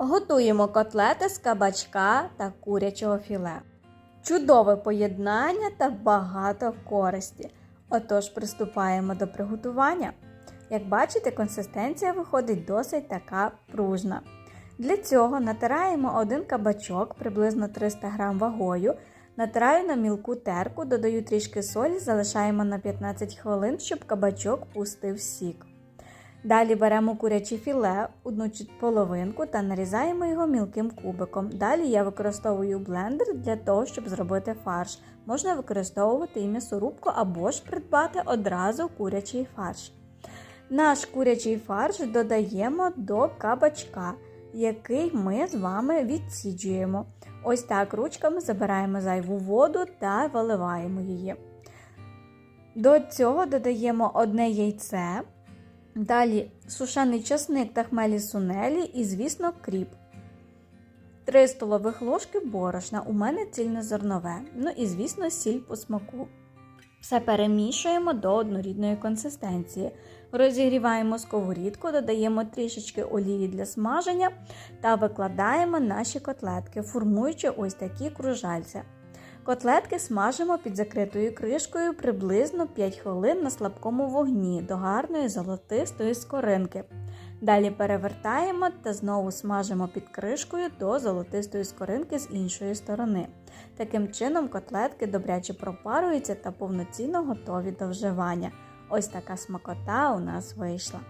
Готуємо котлети з кабачка та курячого філе. Чудове поєднання та багато користі. Отож, приступаємо до приготування. Як бачите, консистенція виходить досить така пружна. Для цього натираємо один кабачок приблизно 300 г вагою. Натираю на мілку терку, додаю трішки солі, залишаємо на 15 хвилин, щоб кабачок пустив сік. Далі беремо куряче філе, одну половинку та нарізаємо його мілким кубиком. Далі я використовую блендер для того, щоб зробити фарш. Можна використовувати і м'ясорубку або ж придбати одразу курячий фарш. Наш курячий фарш додаємо до кабачка, який ми з вами відсіджуємо. Ось так ручками забираємо зайву воду та виливаємо її. До цього додаємо одне яйце. Далі сушений часник та хмелі сунелі і, звісно, кріп. 3 столових ложки борошна. У мене цільнозернове. Ну і, звісно, сіль по смаку. Все перемішуємо до однорідної консистенції. Розігріваємо сковорідку, додаємо трішечки олії для смаження та викладаємо наші котлетки, формуючи ось такі кружальця. Котлетки смажимо під закритою кришкою приблизно 5 хвилин на слабкому вогні до гарної золотистої скоринки. Далі перевертаємо та знову смажимо під кришкою до золотистої скоринки з іншої сторони. Таким чином котлетки добряче пропаруються та повноцінно готові до вживання. Ось така смакота у нас вийшла.